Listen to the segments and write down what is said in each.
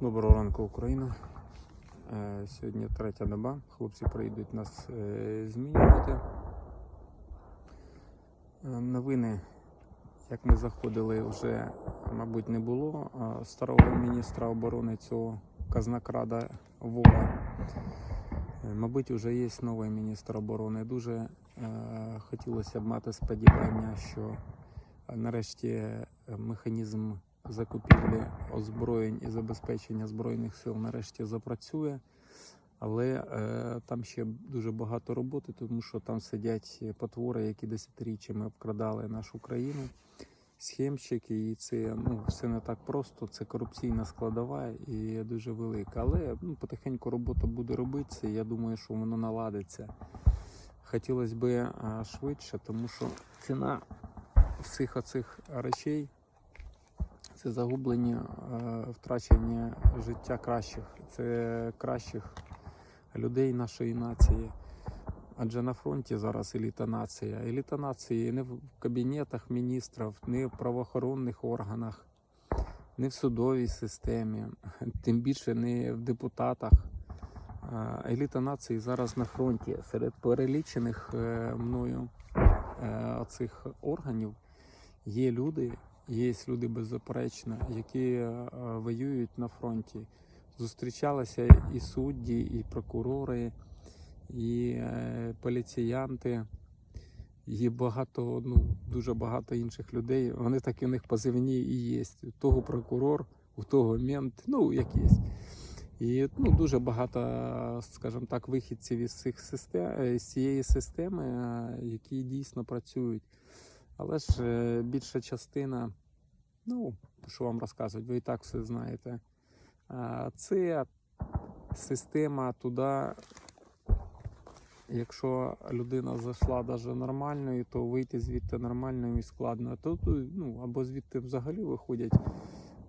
Доброго ранку, Україна. Е, Сьогодні третя доба. Хлопці прийдуть нас е, змінювати. Е, Новини, як ми заходили, вже, мабуть, не було. Старого міністра оборони цього казнакрада Вора. Мабуть, вже є новий міністр оборони. Дуже хотілося б мати сподівання, що нарешті механізм закупівлі озброєнь і забезпечення збройних сил нарешті запрацює. Але е, там ще дуже багато роботи, тому що там сидять потвори, які десятиріччями обкрадали нашу країну, схемщики, і це ну, все не так просто. Це корупційна складова і дуже велика. Але ну, потихеньку робота буде робитися. і Я думаю, що воно наладиться. Хотілося б швидше, тому що ціна всіх оцих речей це загублення, е, втрачення життя кращих, це кращих людей нашої нації. Адже на фронті зараз еліта нація. Еліта нації не в кабінетах міністрів, не в правоохоронних органах, не в судовій системі, тим більше не в депутатах. Еліта нації зараз на фронті. Серед перелічених е, мною е, оцих органів є люди, є люди беззаперечно, які е, воюють на фронті. Зустрічалися і судді, і прокурори, і е, поліціянти, і багато, ну, дуже багато інших людей. Вони так і у них позивні і є. У того прокурор, у того мент, ну як є. І ну, дуже багато, скажімо так, вихідців із цих систем, з цієї системи, е, які дійсно працюють. Але ж е, більша частина, ну, що вам розказувати, ви і так все знаєте. Це система туди, якщо людина зайшла навіть нормальною, то вийти звідти нормальною і складно. Тут, ну, або звідти взагалі виходять,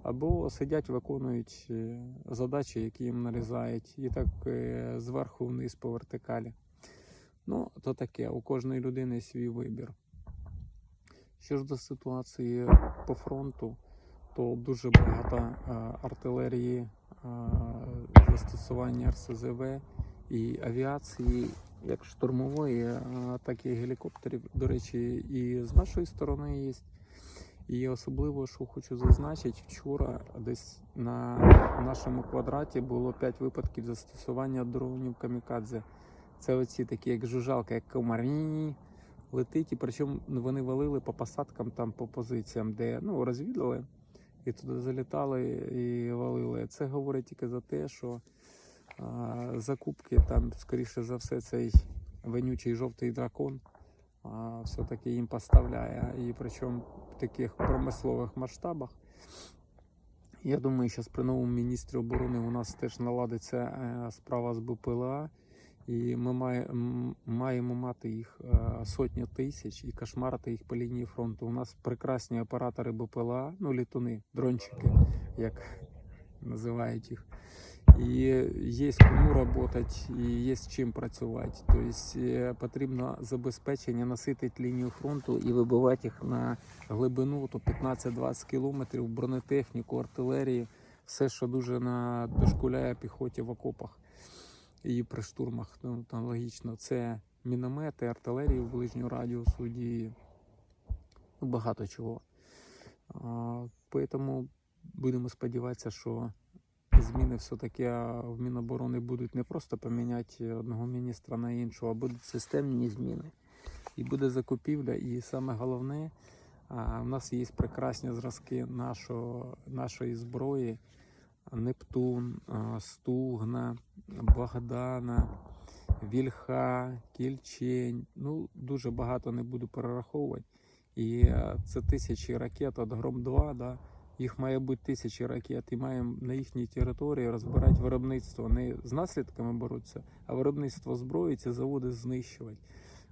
або сидять, виконують е, задачі, які їм нарізають, і так е, зверху вниз по вертикалі. Ну, то таке, у кожної людини свій вибір. Що ж до ситуації по фронту, то дуже багато е, артилерії, е, застосування РСЗВ і авіації, як штурмової, е, так і гелікоптерів. До речі, і з нашої сторони є. І особливо, що хочу зазначити, вчора десь на нашому квадраті було 5 випадків застосування дронів камікадзе. Це оці такі, як жужалка, як комарні, летить, і причому вони валили по посадкам, там по позиціям, де ну, розвідали і туди залітали і валили. Це говорить тільки за те, що а, закупки там, скоріше за все, цей винючий жовтий дракон а, все-таки їм поставляє. І причому в таких промислових масштабах. Я думаю, що при новому міністрі оборони у нас теж наладиться е, справа з БПЛА. І ми має, маємо мати їх е, сотні тисяч і кошмарити їх по лінії фронту. У нас прекрасні оператори БПЛА, ну літуни, дрончики, як називають їх. І є кому працювати, і є з чим працювати. Тобто е, потрібно забезпечення наситити лінію фронту і вибивати їх на глибину, то 15-20 кілометрів, бронетехніку, артилерію, все, що дуже на дошкуляє піхоті в окопах і при штурмах. Ну, там логічно, це міномети, артилерію ближнього радіусу дії. Ну, багато чого. Тому будемо сподіватися, що зміни все-таки в Міноборони будуть не просто поміняти одного міністра на іншого, а будуть системні зміни. І буде закупівля, і саме головне, в нас є прекрасні зразки нашого, нашої зброї. Нептун, Стугна, Богдана, Вільха, Кільчень. Ну, дуже багато не буду перераховувати. І е, це тисячі ракет від Гром-2, да? їх має бути тисячі ракет, і маємо на їхній території розбирати виробництво. Не з наслідками боротися, а виробництво зброї ці заводи знищувати.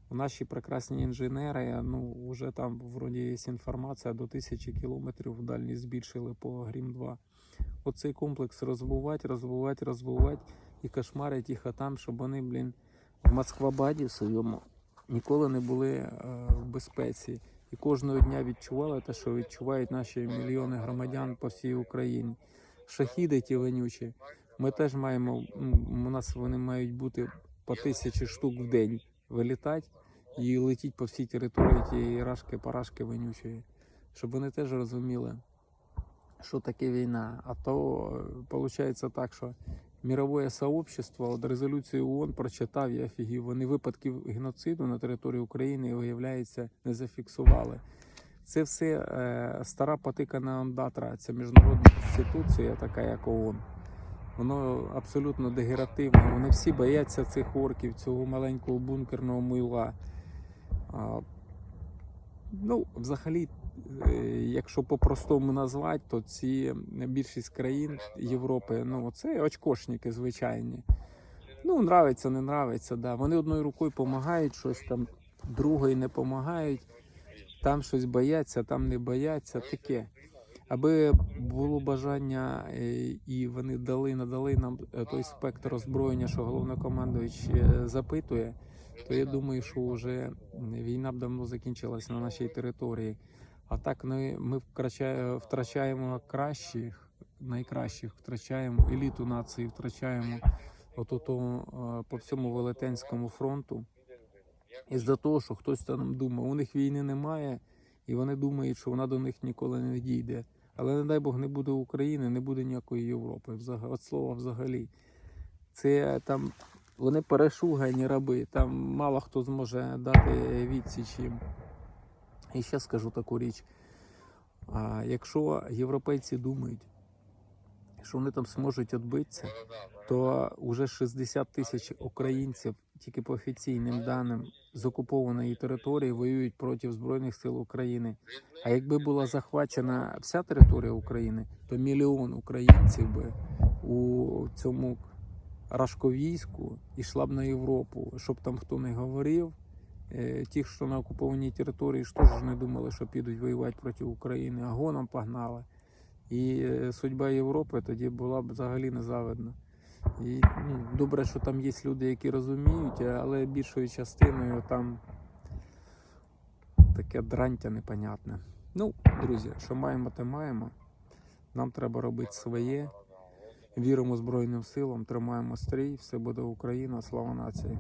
У наші прекрасні інженери, ну вже там вроді є інформація до тисячі кілометрів дальність збільшили по Грім 2 оцей комплекс розвивати, розвивати, розвивати і кошмарити їх там, щоб вони, блін, в Москвабаді в своєму ніколи не були е, в безпеці. І кожного дня відчували те, що відчувають наші мільйони громадян по всій Україні. шахіди ті вонючі. Ми теж маємо, у нас вони мають бути по тисячі штук в день вилітати і летіть по всій території тієї рашки, парашки вонючої, щоб вони теж розуміли, що таке війна. А то виходить так, що мировое сообщество от резолюцію ООН прочитав і офігів. Вони випадків геноциду на території України, виявляється, не зафіксували. Це все е, стара потикана ондатра, це міжнародна інституція, така як ООН. Воно абсолютно дегеративне. Вони всі бояться цих орків, цього маленького бункерного мила. А, ну, взагалі, е, якщо по-простому назвати, то ці більшість країн Європи, ну, це очкошники звичайні. Ну, нравиться, не нравиться, да. Вони одною рукою допомагають щось там, другою не допомагають. Там щось бояться, там не бояться, таке. Аби було бажання е, і вони дали, надали нам е, той спектр озброєння, що головнокомандуючий е, запитує, то я думаю, що вже війна б давно закінчилась на нашій території. А так ми, ми втрачаємо кращих, найкращих, втрачаємо еліту нації, втрачаємо отото е, по всьому Велетенському фронту. Із-за того, що хтось там думає, у них війни немає, і вони думають, що вона до них ніколи не дійде. Але не дай Бог не буде України, не буде ніякої Європи. От слова взагалі. Це там вони перешугані раби, там мало хто зможе дати відсіч їм. І ще скажу таку річ. А якщо європейці думають, що вони там зможуть відбитися, то вже 60 тисяч українців, тільки по офіційним даним, з окупованої території воюють проти Збройних сил України. А якби була захвачена вся територія України, то мільйон українців би у цьому рашковійську йшла б на Європу, щоб там хто не говорив. Е, Ті, що на окупованій території, ж не думали, що підуть воювати проти України, а гоном погнали. І е, судьба Європи тоді була б взагалі незавидна. І ну, добре, що там є люди, які розуміють, але більшою частиною там таке дрантя непонятне. Ну, друзі, що маємо, те маємо. Нам треба робити своє. Віримо Збройним силам, тримаємо стрій, все буде Україна, слава нації.